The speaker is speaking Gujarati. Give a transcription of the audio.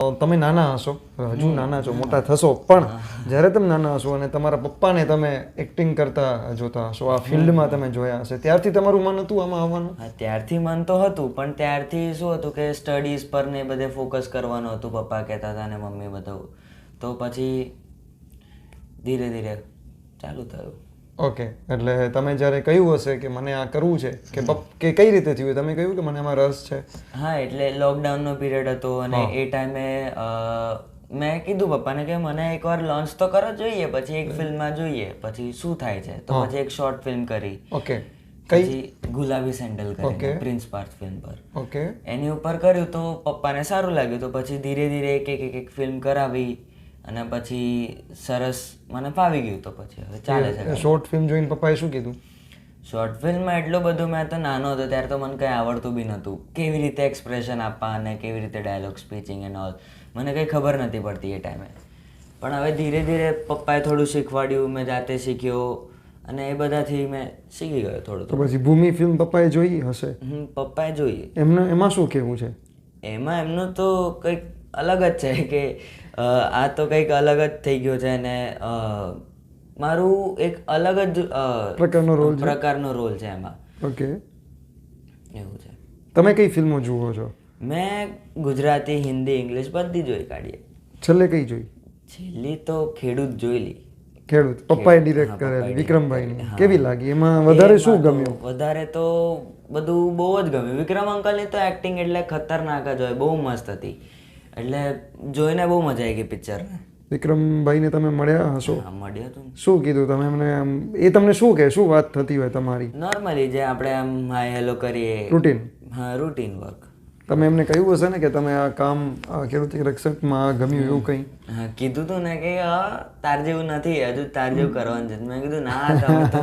તમે નાના હશો હજુ નાના છો મોટા થશો પણ જ્યારે તમે નાના હશો અને તમારા પપ્પાને તમે એક્ટિંગ કરતા જોતા હશો આ ફિલ્ડમાં તમે જોયા હશે ત્યારથી તમારું મન હતું આમાં આવવાનું? ત્યારથી મન તો હતું પણ ત્યારથી શું હતું કે સ્ટડીઝ પર ને બધે ફોકસ કરવાનું હતું પપ્પા કહેતા હતા ને મમ્મી બધું. તો પછી ધીરે ધીરે ચાલુ થયું. ઓકે એટલે તમે જ્યારે કહ્યું હશે કે મને આ કરવું છે કે કે કઈ રીતે થયું તમે કહ્યું કે મને આમાં રસ છે? હા એટલે લોકડાઉનનો પિરિયડ હતો અને એ ટાઈમે મેં કીધું પપ્પાને કે મને એકવાર લોન્ચ તો કરો જોઈએ પછી એક ફિલ્મમાં જોઈએ પછી શું થાય છે? તો પછી એક શોર્ટ ફિલ્મ કરી. ઓકે કઈ? ગુલાબી સેન્ડલ Okay. કરી પ્રિન્સ પાર્થ ફિલ્મ પર. ઓકે એની ઉપર કર્યું તો પપ્પાને સારું લાગ્યું તો પછી ધીરે ધીરે એક એક એક એક ફિલ્મ કરાવી. અને પછી સરસ મને ફાવી ગયું તો પછી. હવે ચાલે છે શોર્ટ ફિલ્મ જોઈને પપ્પાએ શું કીધું? શોર્ટ ફિલ્મમાં એટલું બધું મેં તો નાનો હતો ત્યારે તો મને કંઈ આવડતું બી નહોતું. કેવી રીતે એક્સપ્રેશન આપવા અને કેવી રીતે ડાયલોગ સ્પીચિંગ એન્ડ ઓલ મને કંઈ ખબર નથી પડતી એ ટાઈમે પણ હવે ધીરે ધીરે પપ્પાએ થોડું શીખવાડ્યું મેં જાતે શીખ્યો અને એ બધાથી મેં શીખી ગયો થોડું તો પછી ભૂમિ ફિલ્મ પપ્પાએ જોઈ હશે? પપ્પાએ જોઈએ એમને એમાં શું કહેવું છે? એમાં એમનું તો કંઈક અલગ જ છે કે આ તો કંઈક અલગ જ થઈ ગયો છે અને મારું એક અલગ જ પ્રકારનો રોલ? પ્રકારનો રોલ છે એમાં. ઓકે. એવું છે. તમે કઈ ફિલ્મો જુઓ છો? મેં ગુજરાતી હિન્દી ઇંગ્લિશ બધી જોઈ કાઢીએ છેલ્લે કઈ જોઈ? છેલ્લી તો ખેડૂત જોઈલી ખેડૂત. પપ્પાએ ડિરેક્ટ કરેલી વિક્રમભાઈની. કેવી લાગી? એમાં વધારે શું ગમ્યું? વધારે તો બધું બહુ જ ગમ્યું. વિક્રમ અંકલની તો એક્ટિંગ એટલે ખતરનાક જ હોય. બહુ મસ્ત હતી. એટલે જોઈને બહુ મજા આવી ગઈ પિક્ચર વિક્રમભાઈને તમે મળ્યા હશો? મળ્યા તો શું કીધું તમે એમને? આમ એ તમને શું કહે શું વાત થતી હોય તમારી? નોર્મલી જે આપણે આમ હાય હેલો કરીએ. રૂટીન હા રૂટીન વર્ક તમે એમને કહ્યું હશે ને કે તમે આ કામ આ ખેડૂત રક્ષકમાં ગમ્યું એવું કંઈ? હા કીધું તું ને કે તાર જેવું નથી હજુ તાર જેવું કરવાનું છે. મેં કીધું ના તમે તો